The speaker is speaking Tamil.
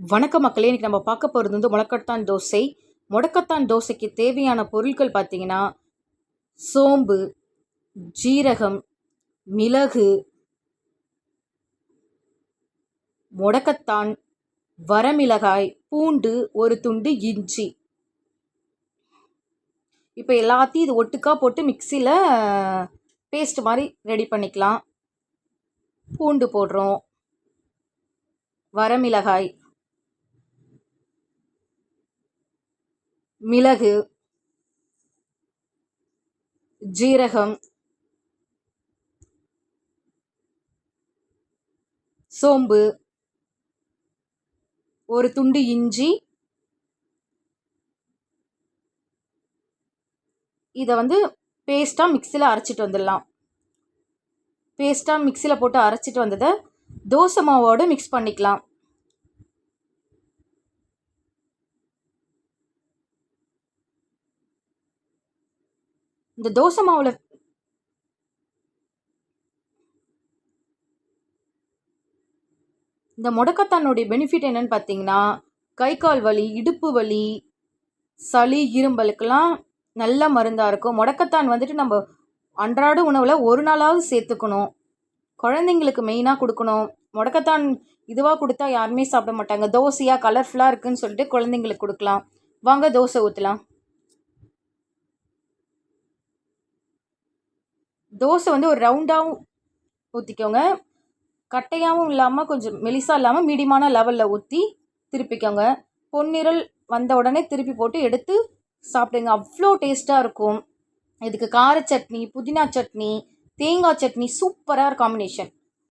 வணக்க மக்களே இன்றைக்கி நம்ம பார்க்க போகிறது வந்து முடக்கத்தான் தோசை. முடக்கத்தான் தோசைக்கு தேவையான பொருட்கள் பார்த்திங்கன்னா சோம்பு ஜீரகம் மிளகு முடக்கத்தான் வரமிளகாய் பூண்டு ஒரு துண்டு இஞ்சி. இப்போ எல்லாத்தையும் இது ஒட்டுக்கா போட்டு மிக்சியில் பேஸ்ட் மாதிரி ரெடி பண்ணிக்கலாம். பூண்டு போடுறோம். வரமிளகாய் மிளகு ஜீரகம் சோம்பு ஒரு துண்டு இஞ்சி. இதை வந்து பேஸ்ட்டாக மிக்சியில் அரைச்சிட்டு வந்துடலாம். பேஸ்ட்டாக மிக்சியில் போட்டு அரைச்சிட்டு வந்ததை தோசை மாவோடு மிக்ஸ் பண்ணிக்கலாம். இந்த தோசை மாவில் இந்த முடக்கத்தானுடைய பெனிஃபிட் என்னன்னு பார்த்தீங்கன்னா கை கால் வலி இடுப்பு வலி சளி இரும்பலுக்கெல்லாம் நல்ல மருந்தாக இருக்கும். முடக்கத்தான் வந்துட்டு நம்ம அன்றாட உணவில் ஒரு நாளாவது சேர்த்துக்கணும். குழந்தைங்களுக்கு மெயினாக கொடுக்கணும். முடக்கத்தான் இதுவாக கொடுத்தா யாருமே சாப்பிட மாட்டாங்க. தோசையாக கலர்ஃபுல்லாக இருக்குதுன்னு சொல்லிட்டு குழந்தைங்களுக்கு கொடுக்கலாம். வாங்க தோசை ஊற்றலாம் தோசை வந்து ஒரு ரவுண்டாகவும் ஊற்றிக்கோங்க கட்டையாகவும் இல்லாமல் கொஞ்சம் மெலிசாக இல்லாமல் மீடியமான லெவலில் ஊற்றி திருப்பிக்கோங்க. பொன்னிரல் வந்த உடனே திருப்பி போட்டு எடுத்து சாப்பிடுங்க. அவ்வளோ டேஸ்ட்டாக இருக்கும். இதுக்கு கார சட்னி புதினா சட்னி தேங்காய் சட்னி சூப்பராக காம்பினேஷன்